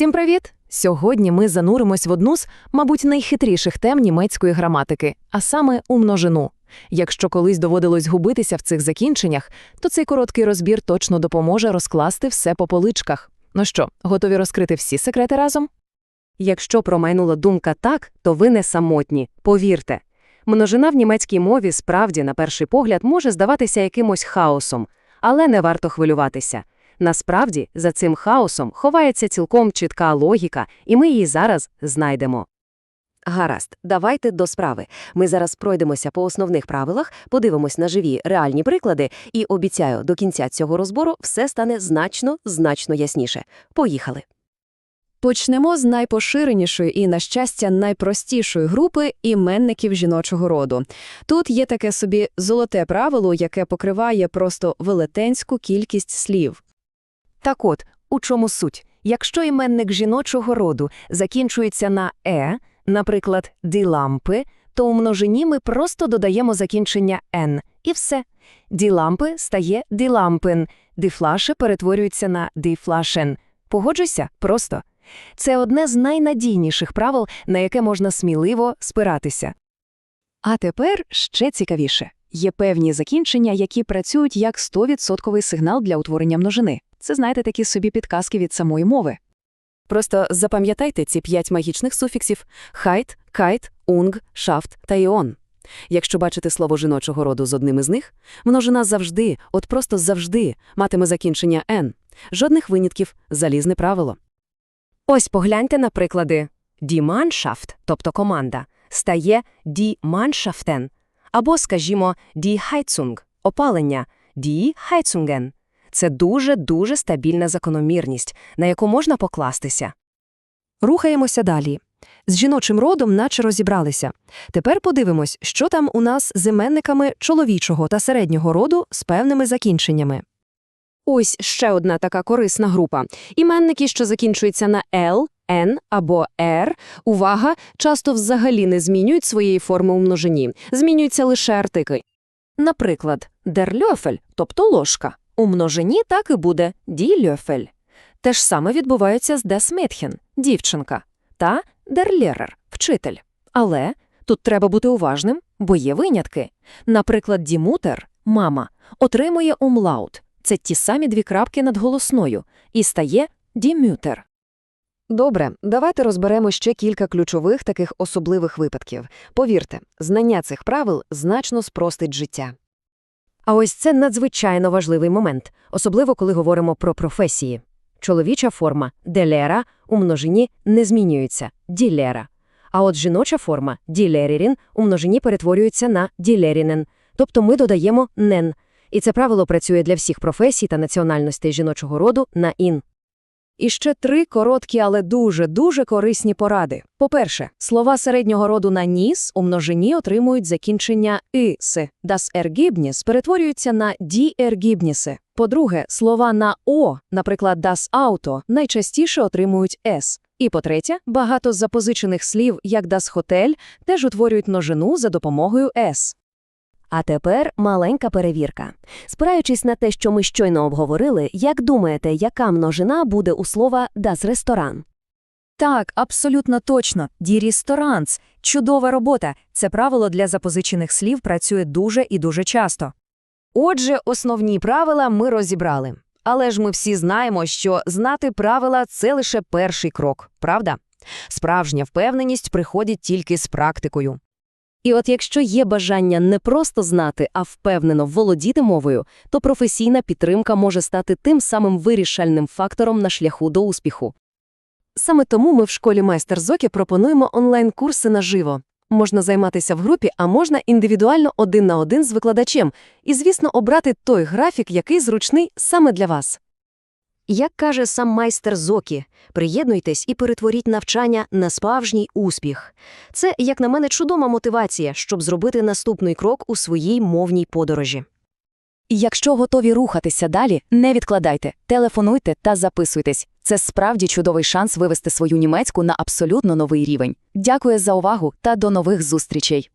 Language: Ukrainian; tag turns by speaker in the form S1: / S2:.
S1: Всім привіт! Сьогодні ми зануримось в одну з, мабуть, найхитріших тем німецької граматики, а саме у множину. Якщо колись доводилось губитися в цих закінченнях, то цей короткий розбір точно допоможе розкласти все по поличках. Ну що, готові розкрити всі секрети разом?
S2: Якщо промайнула думка так, то ви не самотні, повірте. Множина в німецькій мові справді, на перший погляд, може здаватися якимось хаосом, але не варто хвилюватися. Насправді, за цим хаосом ховається цілком чітка логіка, і ми її зараз знайдемо. Гаразд, давайте до справи. Ми зараз пройдемося по основних правилах, подивимось на живі реальні приклади, і обіцяю, до кінця цього розбору все стане значно, значно ясніше. Поїхали.
S3: Почнемо з найпоширенішої і, на щастя, найпростішої групи іменників жіночого роду. Тут є таке собі золоте правило, яке покриває просто велетенську кількість слів.
S1: Так от, у чому суть? Якщо іменник жіночого роду закінчується на «е», наприклад, «ді лампи», то у множині ми просто додаємо закінчення «н» і все. «Ді лампи» стає «ді лампен», «ді флаше» перетворюється на «ді флашен». Погоджуйся, просто. Це одне з найнадійніших правил, на яке можна сміливо спиратися.
S3: А тепер ще цікавіше. Є певні закінчення, які працюють як 100% сигнал для утворення множини. Це, знаєте, такі собі підказки від самої мови.
S2: Просто запам'ятайте ці п'ять магічних суфіксів «хайт», «кайт», «унг», «шафт» та «іон». Якщо бачите слово жіночого роду з одним із них, множина завжди, от просто завжди, матиме закінчення «н». Жодних винятків, залізне правило. Ось погляньте на приклади. «Die Mannschaft», тобто команда, стає «die Mannschaften», або, скажімо, «die Heizung» – опалення, «die Heizungen». Це дуже-дуже стабільна закономірність, на яку можна покластися. Рухаємося далі. З жіночим родом наче розібралися. Тепер подивимось, що там у нас з іменниками чоловічого та середнього роду з певними закінченнями. Ось ще одна така корисна група. Іменники, що закінчуються на «л», «н» або «р», увага, часто взагалі не змінюють своєї форми у множині, змінюються лише артикли. Наприклад, «der Löffel», тобто ложка. У множині так і буде «die Löffel». Те ж саме відбувається з «das Mädchen» – дівчинка, та «der Lehrer» – вчитель. Але тут треба бути уважним, бо є винятки. Наприклад, «die Mutter» – мама, отримує умлаут – це ті самі дві крапки над голосною, і стає «die Mutter». Добре, давайте розберемо ще кілька ключових таких особливих випадків. Повірте, знання цих правил значно спростить життя. А ось це надзвичайно важливий момент, особливо коли говоримо про професії. Чоловіча форма «делера» у множині не змінюється «ділера». А от жіноча форма «ділерірін» у множині перетворюється на «ділерінен», тобто ми додаємо «нен». І це правило працює для всіх професій та національностей жіночого роду на «ін». І ще три короткі, але дуже-дуже корисні поради. По-перше, слова середнього роду на «ніс» у множині отримують закінчення «ис». «Das Ergebnis» перетворюються на «die Ergebnisse». По-друге, слова на «о», наприклад, «das Auto», найчастіше отримують «с». І по-третє, багато запозичених слів, як «das Hotel», теж утворюють множину за допомогою «с».
S4: А тепер маленька перевірка. Спираючись на те, що ми щойно обговорили, як думаєте, яка множина буде у слова «das ресторан»?
S5: Так, абсолютно точно. Die Restaurants. Чудова робота. Це правило для запозичених слів працює дуже і дуже часто.
S2: Отже, основні правила ми розібрали. Але ж ми всі знаємо, що знати правила – це лише перший крок, правда? Справжня впевненість приходить тільки з практикою. І от якщо є бажання не просто знати, а впевнено володіти мовою, то професійна підтримка може стати тим самим вирішальним фактором на шляху до успіху. Саме тому ми в школі майстер Зокі пропонуємо онлайн-курси наживо. Можна займатися в групі, а можна індивідуально один на один з викладачем і, звісно, обрати той графік, який зручний саме для вас. Як каже сам майстер Зокі, приєднуйтесь і перетворіть навчання на справжній успіх. Це, як на мене, чудова мотивація, щоб зробити наступний крок у своїй мовній подорожі. Якщо готові рухатися далі, не відкладайте, телефонуйте та записуйтесь. Це справді чудовий шанс вивести свою німецьку на абсолютно новий рівень. Дякую за увагу та до нових зустрічей!